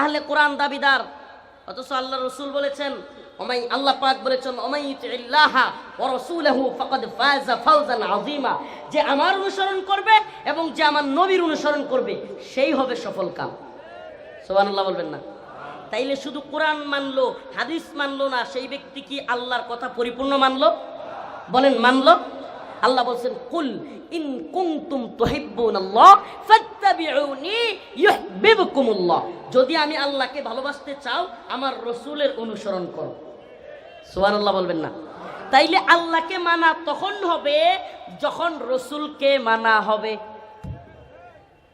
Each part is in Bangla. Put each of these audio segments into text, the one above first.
আহলে কোরআন দাবিদার। অথচ আল্লাহ রসুল বলেছেন, ওমাই আল্লাহ পাক বলেছেন, ওমাই ইল্লাহা ওয়া রাসূলহু ফাকাদ ফাজা ফাওজান আযীমা। যে আমার অনুসরণ করবে এবং যে আমার নবীর অনুসরণ করবে, সেই হবে সফল কাম। সুবহানাল্লাহ বলবেন না? তাইলে শুধু কোরআন মানলো, হাদিস মানলো না, সেই ব্যক্তি কি আল্লাহর কথা পরিপূর্ণ মানলো? বলেন, মানলো? আল্লাহ বলছেন, কুল ইন কুনতুম তুহিব্বুনাল্লাহ ফাত্তাবিউনি ইউহিব্বুকুমুল্লাহ। যদি আমি আল্লাহকে ভালোবাসতে চাও, আমার রসুলের অনুসরণ করো। সুবহানাল্লাহ বলবেন না। তাইলে আল্লাহকে মানা তখন হবে যখন রসুলকে মানা হবে।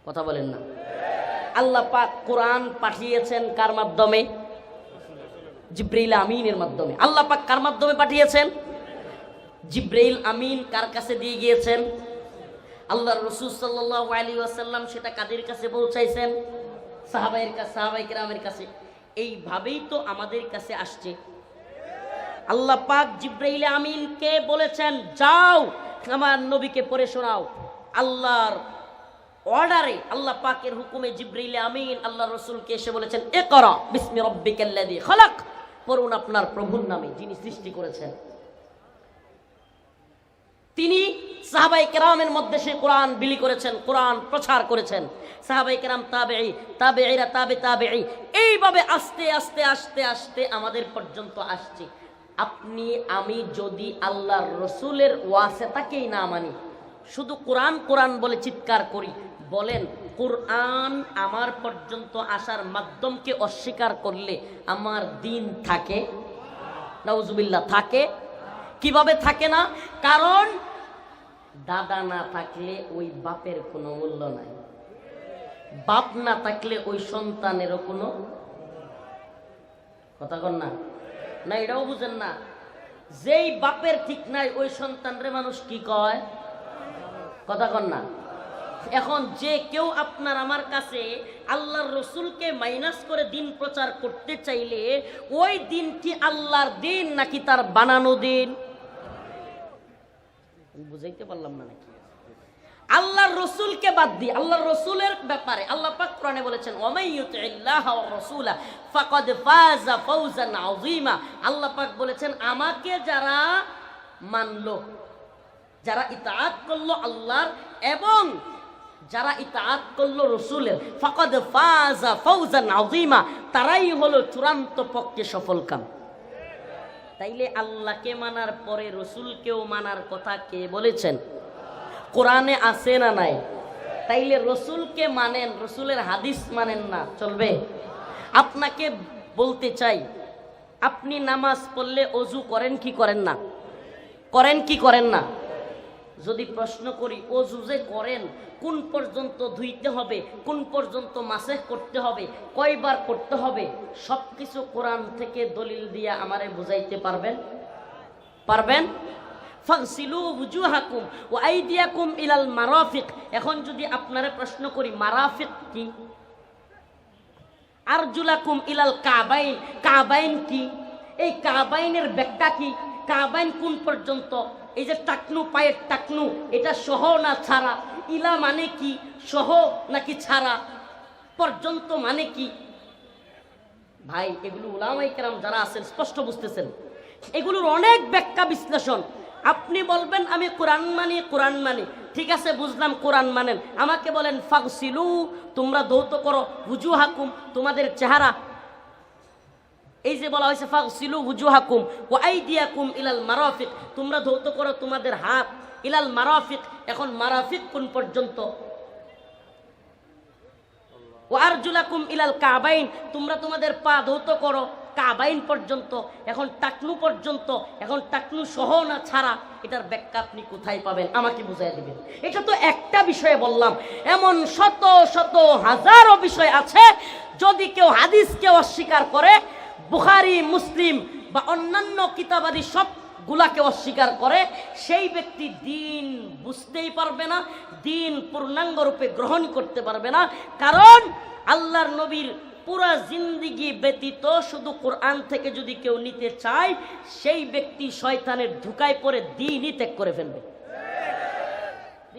কথা বলেন না। আল্লাহ পাক কোরআন পাঠিয়েছেন কার মাধ্যমে? জিব্রাইল আমিনের মাধ্যমে। আল্লাহ পাক কার মাধ্যমে পাঠিয়েছেন? জিব্রাইল আমিন কার কাছে দিয়ে গিয়েছেন? আল্লাহ রসুল সাল্লাহ আলী ওয়াসাল্লাম সেটা কাদের কাছে পৌঁছাইছেন? সাহাবাইয়ের কাছে, সাহাবাই কেরামের কাছে। এইভাবেই তো আমাদের কাছে আসছে। আল্লাহ পাক জিব্রাইল আমিনকে বলেছেন, যাও, আমার নবীকে পড়ে শোনাও। আল্লাহর অর্ডারে আল্লাহ পাকের হুকুমে জিব্রাইল আমিন আল্লাহ রসুলকে এসে বলেছেন, এ করা, বিস্মি রব্বিকাল্লাযী খালাক। পড়ুন আপনার প্রভুর নামে, যিনি সৃষ্টি করেছেন। সাহাবাই কেরামের মধ্যে সে কোরআন বিলি করেছেন, কোরআন প্রচার করেছেন। সাহাবাই কেরাম তাবে তাবে এরা তাবে তাবে এইভাবে আস্তে আস্তে আস্তে আস্তে আমাদের পর্যন্ত আসছে। আপনি, আমি যদি আল্লাহর রসুলের ওয়াসেতাকেই না মানি, শুধু কোরআন কোরআন বলে চিৎকার করি, বলেন, কোরআন আমার পর্যন্ত আসার মাধ্যমকে অস্বীকার করলে আমার দিন থাকে? নাউজুবিল্লাহ, থাকে। কীভাবে থাকে না? কারণ দাদা না থাকলে ওই বাপের কোনো মূল্য নাই। বাপ না থাকলে ওই সন্তানেরও কোনো কথা কন না। না, এটাও বুঝেন না। যেই বাপের ঠিক নাই, ওই সন্তানরে মানুষ কি কয়? কথা কন না। এখন যে কেউ আপনার আমার কাছে আল্লাহর রসুলকে মাইনাস করে দিন প্রচার করতে চাইলে, ওই দিন কি আল্লাহর দিন নাকি তার বানানো দিন? বুঝাইতে পারলাম না নাকি? আল্লাহর রসুলকে বাদ দিয়ে, আল্লাহর রসুলের ব্যাপারে আল্লাহ পাক কোরআনে বলেছেন ফাজা আল্লাহ পাক বলেছেন, আমাকে যারা মানলো, যারা ইতাআত করল আল্লাহর এবং যারা ইতাআত করল রসুলের, ফাকাদ ফাজা ফাওজান আযীমা, তারাই হলো চূড়ান্ত পক্ষে সফল কাম তাইলে আল্লাহকে মানার পরে রসুলকেও মানার কথা কে বলেছেন? কোরআনে আছে না নাই? তাইলে রসুলকে মানেন, রসুলের হাদিস মানেন না, চলবে? আপনাকে বলতে চাই, আপনি নামাজ পড়লে অজু করেন কি করেন না? করেন কি করেন না? যদি প্রশ্ন করি, অজু যে করেন, কোন পর্যন্ত ধুইতে হবে, কোন পর্যন্ত মাসে করতে হবে, কয়বার করতে হবে? সব কিছু কোরআন থেকে দলিল দিয়ে আমারে বুঝাইতে পারবেন? পারবেন? ইলাল মারাফিক। এখন যদি আপনারে প্রশ্ন করি, মারাফিক কি? আরজুলাকুম ইলাল কাবাইন। কাবাইন কি? এই কাবাইনের ব্যাখ্যা কি? কাবাইন কোন পর্যন্ত? এই যে টাকনু, পায়ের টাকনু, এটা সহ না ছাড়া? ইলা মানে কি? সহ নাকি ছাড়া? পর্যন্ত মানে কি? ভাই, এগুলো উলামাই কেরাম যারা আছেন, স্পষ্ট বুঝতেছেন। এগুলোর অনেক ব্যাখ্যা বিশ্লেষণ। আপনি বলবেন, আমি কোরআন মানি কোরআন মানি। ঠিক আছে, বুঝলাম, কোরআন মানেন। আমাকে বলেন, ফাগসিলু, তোমরা দৌত করো। হুজু হাকুম তোমাদের চেহারা এই যে বলা হয়েছে, ফাগসিলু হুজু হাকুম ও আইদিয়াকুম ইলাল মারাফিক। তোমরা ধৌত করো তোমাদের হাত ইলাল মারাফিক। এখন মারাফিক কোন পর্যন্ত? ও আরজুলাকুম ইলাল কাবাইন। তোমরা তোমাদের পা ধৌত করো কাবাইন পর্যন্ত। এখন টাকনু পর্যন্ত। এখন টাকনু সহ না ছাড়া। এটার ব্যাখ্যা আপনি কোথায় পাবেন? আমাকে বুঝাই দেবেন। এটা তো একটা বিষয়ে বললাম। এমন শত শত, হাজারো বিষয় আছে। যদি কেউ হাদিসকে অস্বীকার করে বুখারি, মুসলিম বা অন্যান্য কিতাবাদি সব গুলাকে অস্বীকার করে, সেই ব্যক্তি দিন বুঝতেই পারবে না, দিন পূর্ণাঙ্গ রূপে গ্রহণ করতে পারবে না, কারণ আল্লাহর নবীর পুরা জিন্দিগি ব্যতীত শুধু কোরআন থেকে যদি কেউ নিতে চায়, সেই ব্যক্তি শয়তানের ধুকায় পরে দিনই ত্যাগ করে ফেলবে।